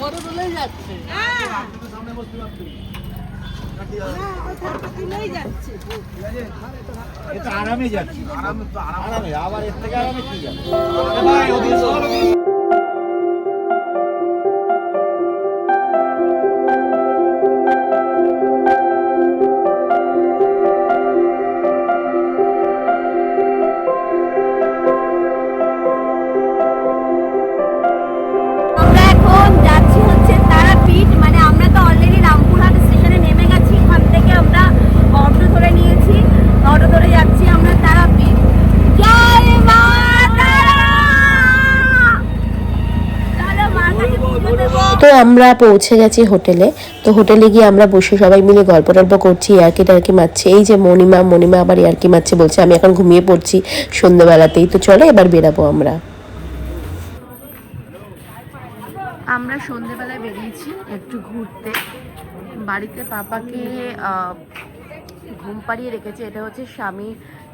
Photo তুলেই যাচ্ছে। আরামে যাচ্ছি। আরামে তো আরাম। আরামে আবার এর থেকে আরামে কি যাবে? আমরা পৌঁছে গেছি হোটেলে। তো হোটেলে গিয়ে আমরা বসে সবাই মিলে গল্প টল্প করছি, ইয়ার্কি টার্কি মারছি। এই যে মণিমা মণিমা আবার ইয়ার্কি মারছে বলছে, আমি এখন ঘুমিয়ে পড়ছি সন্ধ্যেবেলাতেই। তো চলো এবার বেরাবো আমরা। আমরা সন্ধেবেলায় বেরিয়েছি একটু ঘুরতে। বাড়িতে পাপাকে ঘুম পাড়িয়ে রেখেছে। এটা হচ্ছে স্বামী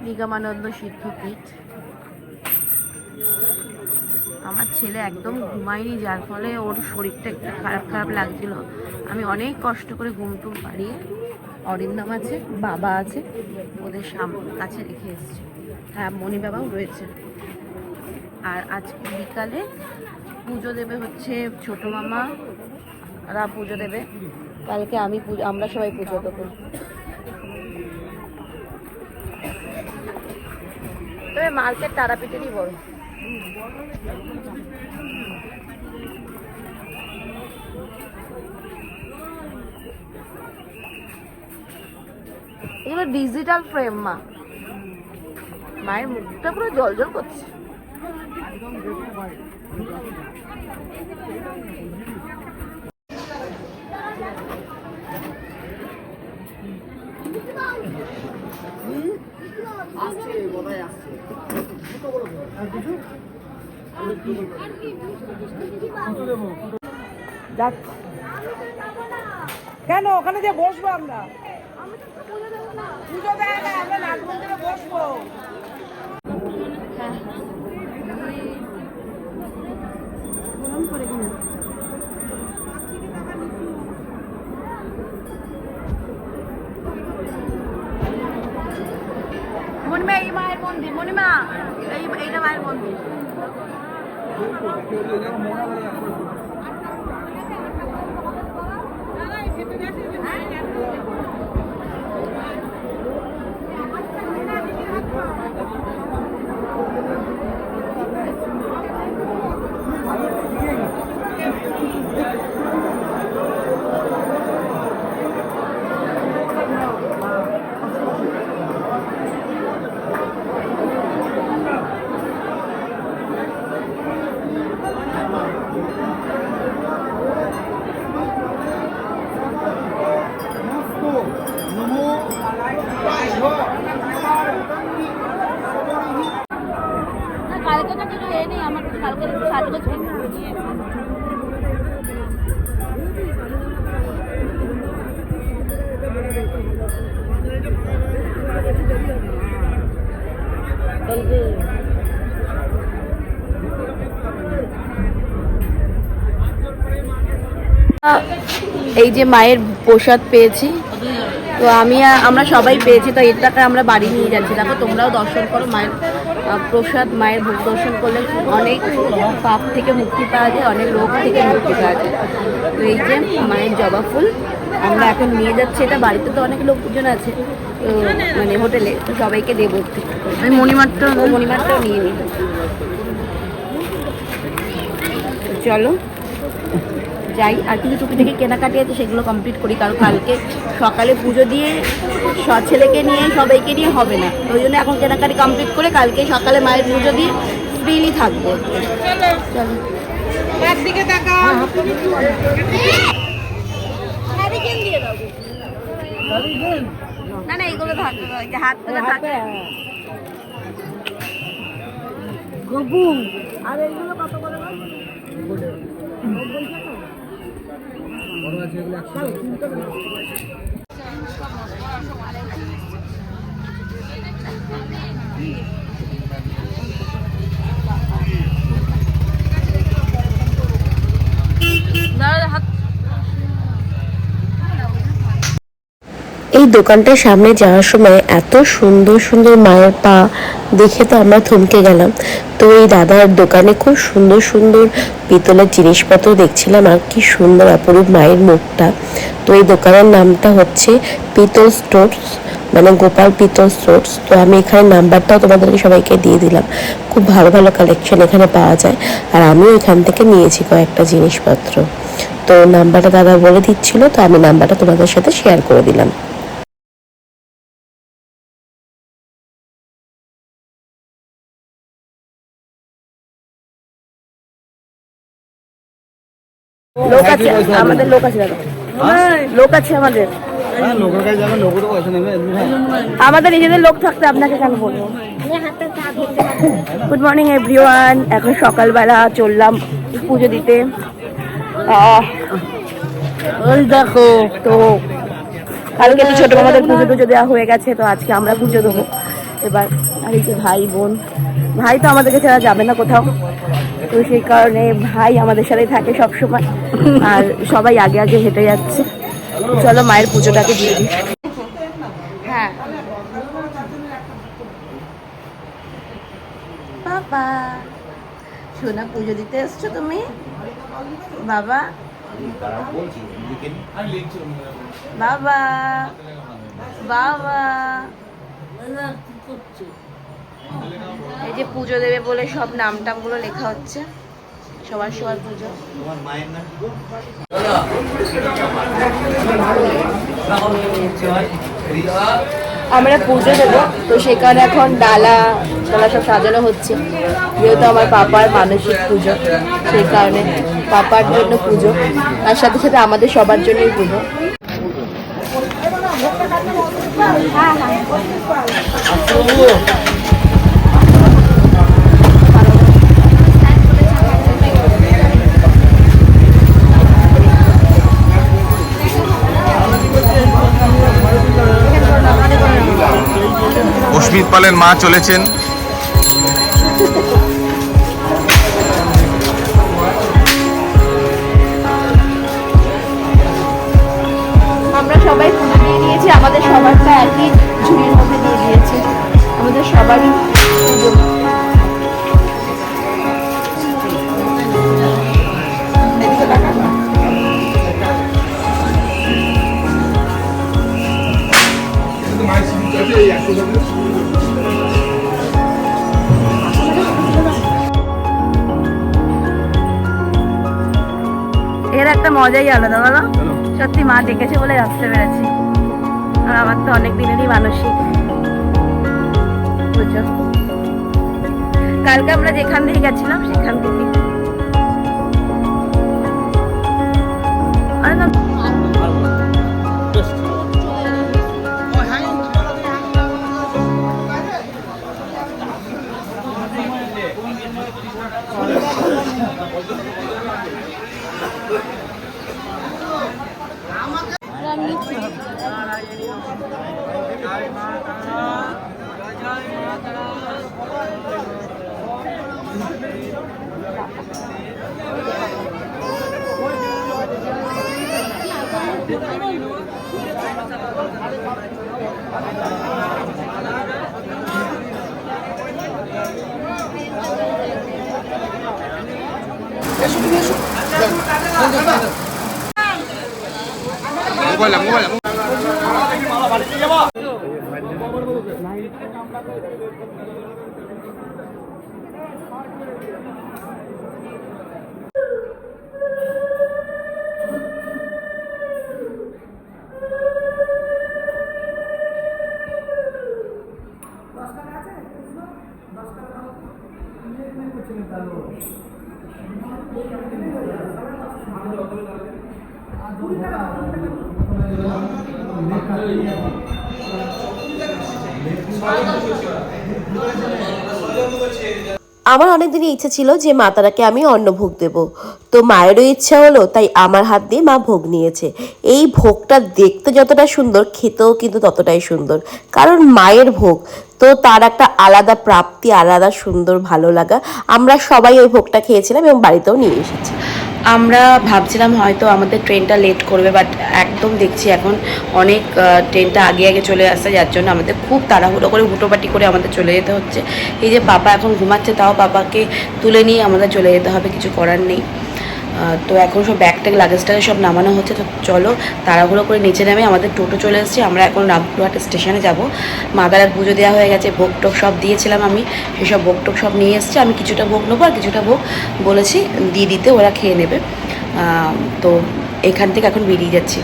নিগমানন্দ সিদ্ধপীঠ। আমার ছেলে একদম ঘুমায়নি, যার ফলে ওর শরীরটা একটু খারাপ খারাপ লাগছিল। আমি অনেক কষ্ট করে ঘুম টুম পাড়িয়ে অরিন্দম আছে, বাবা আছে, ওদের সাম, কাছে রেখে এসেছি। হ্যাঁ মণি বাবাও রয়েছে। আর আজকে বিকালে পুজো দেবে হচ্ছে ছোট মামা রা পুজো দেবে। কালকে আমি পুজো, আমরা সবাই পুজো দেবো। তবে মার্কেট তারাপীঠেরই বড়। এগুলো ডিজিটাল ফ্রেম মা মায়ের মুখটা পুরো জল জল করছে যাক। কেন? ওখানে যে বসবো আমরা? পুজো দেয় না আমরা নাট মন্দিরে বসবো। Valeu, mano, galera. এই যে মায়ের প্রসাদ পেয়েছি। তো আমি, আমরা সবাই পেয়েছি, তো এটাকে আমরা বাড়ি নিয়ে যাচ্ছি। তারপর তোমরাও দর্শন করো মায়ের। প্রসাদ মায়ের ভোগ দর্শন করলে অনেক পাপ থেকে মুক্তি পাওয়া যায় অনেক রোগ থেকে মুক্তি পাওয়া যায়। তো এই যে মায়ের জবা ফুল আমরা এখন নিয়ে যাচ্ছি এটা বাড়িতে তো অনেক লোকজন আছে তো মানে হোটেলে তো সবাইকে দেব আমি মণিমাত্র মণিমারটাও নিয়ে নিই। চলো। যাই আর কিছু টুকিটাকি কেনাকাটি আছে সেগুলো কমপ্লিট করি কারণ কালকে সকালে পুজো দিয়ে স- ছেলেকে নিয়ে সবাইকে নিয়ে হবে না। ওই জন্য এখন কেনাকাটি কমপ্লিট করে কালকে সকালে মায়ের পুজো দিয়ে ফ্রিলি থাকব। চলো। একদিকে না না এইগুলো থাকবে ওই যে হাত তুলে থাকবে দাঁড়া এই দোকানটার সামনে যাওয়ার সময় এত সুন্দর সুন্দর মায়ের পা দেখে তো আমরা থমকে গেলাম। তো এই দাদার দোকানে খুব সুন্দর সুন্দর পিতলের জিনিসপত্র দেখছিলাম আর কি সুন্দর অপরূপ মায়ের মুখটা। তো এই দোকানের নামটা হচ্ছে পিতল স্টোরস মানে গোপাল পিতল স্টোরস। তো আমি এখানে নাম্বারটাও তোমাদেরকে সবাইকে দিয়ে দিলাম। খুব ভালো ভালো কালেকশন এখানে পাওয়া যায়। আর আমিও এখান থেকে নিয়েছি কয়েকটা জিনিসপত্র। তো নাম্বারটা দাদা বলে দিচ্ছিল, তো আমি নাম্বারটা তোমাদের সাথে শেয়ার করে দিলাম। লোক আছে আমাদের লোক আছে লোক আছে আমাদের। হ্যাঁ, নেবে আমাদের নিজেদের লোক থাকতে আপনাকে কেন বলব? গুড মর্নিং এভরিওয়ান এখন সকালবেলা চললাম পুজো দিতে। ওই দেখো তো কালকে তো ছোট আমাদের পুজো টুজো দেওয়া হয়ে গেছে তো আজকে আমরা পুজো দেবো। এবার আর এই যে ভাই বোন ভাই তো আমাদেরকে ছাড়া যাবে না কোথাও। তো সেই কারণে ভাই আমাদের সাথে থাকে সব সময় আর সবাই আগে আগে হেঁটে যাচ্ছে। চলো মায়ের পুজোটাকে দিয়ে দিই। হ্যাঁ। বাবা, সোনা পুজো দিতে তুমি? বাবা। বাবা। বাবা। পুজো দেবে বলে সব নাম টামগুলো লেখা হচ্ছে। সবার সবার পুজো? আমরা পুজো দেবো। তো কারণে এখন ডালা ডালা সব সাজানো হচ্ছে। যেহেতু আমার পাপার মানসিক পুজো, সেই কারণে পাপার জন্য পুজো। তার সাথে সাথে আমাদের সবার জন্যই পুজো। অস্মিত পালের মা চলেছেন। আমরা সবাই পুজো দিয়ে দিয়েছি আমাদের সবারটা একই ঝুড়ির মধ্যে দিয়ে দিয়েছে। আমাদের সবারই পুজো। একটা মজাই আলাদা বলো? সত্যি মা ডেকেছে বলে আসতে পেরেছি। আর আমার তো অনেক দিনেরই মানসিক। বুঝছ? কালকে আমরা যেখান থেকে গেছিলাম সেখান থেকে। আরে না আমার অনেকদিনই ইচ্ছে ছিল যে মা আমি অন্ন ভোগ দেব। তো মায়েরও ইচ্ছা হলো, তাই আমার হাত দিয়ে মা ভোগ নিয়েছে। এই ভোগটা দেখতে যতটা সুন্দর, খেতেও কিন্তু ততটাই সুন্দর। কারণ মায়ের ভোগ তো তার একটা আলাদা প্রাপ্তি, আলাদা সুন্দর, ভালো লাগা। আমরা সবাই ওই ভোগটা খেয়েছিলাম এবং বাড়িতেও নিয়ে এসেছি। আমরা ভাবছিলাম হয়তো আমাদের ট্রেনটা লেট করবে বাট একদম দেখছি এখন অনেক ট্রেনটা আগে আগে চলে আসছে যার জন্য আমাদের খুব তাড়াহুড়ো করে, হুটোপাটি করে আমাদের চলে যেতে হচ্ছে। এই যে পাপা এখন ঘুমাচ্ছে, তাও পাপাকে তুলে নিয়ে আমাদের চলে যেতে হবে, কিছু করার নেই। তো এখন সব ব্যাগ ট্যাগ লাগেজ লাগেজটাকে সব নামানো হচ্ছে, তো চলো তাড়াহুড়ো করে নিচে নামে, আমাদের টোটো চলে এসেছে, আমরা এখন রামপুরহাট স্টেশনে যাব। মাদারার পুজো দেওয়া হয়ে গেছে, ভোগ টোক সব দিয়েছিলাম আমি, সেসব ভোগ টোক সব নিয়ে এসেছি, আমি কিছুটা ভোগ নেব আর কিছুটা ভোগ বলেছি দিয়ে দিতে ওরা খেয়ে নেবে। তো এখান থেকে এখন বেরিয়ে যাচ্ছি।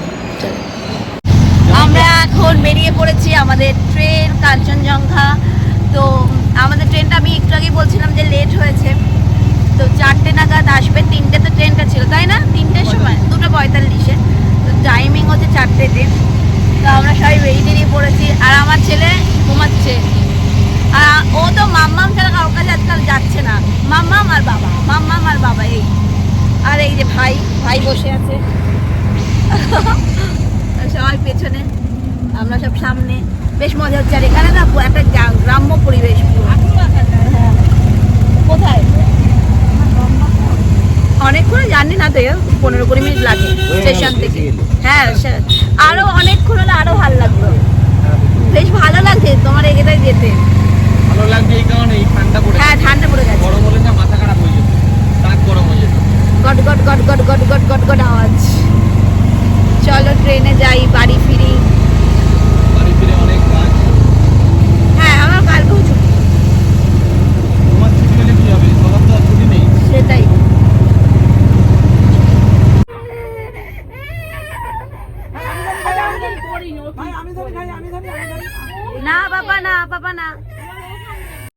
আমরা এখন বেরিয়ে পড়েছি আমাদের ট্রেন, কাঞ্চনজঙ্ঘা। তো আমাদের ট্রেনটা আমি একটু আগেই বলছিলাম যে লেট হয়েছে। তো চারটে নাগাদ আসবে তিনটে তো ট্রেনটা ছিল তাই না? তিনটের সময় দুটো পঁয়তাল্লিশে। তো টাইমিং হচ্ছে চারটেতে তো আমরা সবাই বেরিয়ে বেরিয়ে পড়েছি। আর আমার ছেলে ঘুমাচ্ছে। আর ও তো মাম্মাম ছাড়া কারোর কাছে আজকাল যাচ্ছে না। মাম্মাম আর বাবা মাম্মাম আর বাবা এই। আর এই যে ভাই ভাই বসে আছে। সবাই পেছনে আমরা সব সামনে। বেশ মজা হচ্ছে। আর এখানে না একটা গ্রাম্য পরিবেশ পুরো। হ্যাঁ। কোথায় অনেকক্ষণ জানি না তো এ, পনেরো কুড়ি মিনিট লাগে স্টেশন থেকে হ্যাঁ আরও অনেকক্ষণ হলে আরও ভালো লাগল বেশ ভালো লাগছে তোমার এগেটাই যেতে ভালো লাগছে এই কারণে এই ঠান্ডা পড়ে হ্যাঁ ঠান্ডা পড়ে গেছে গরম হলে না মাথা খারাপ হয়ে যেত নাক গরম হয়ে যেত গট গট গট গট গট গট গট গট আওয়াজ চলো ট্রেনে যাই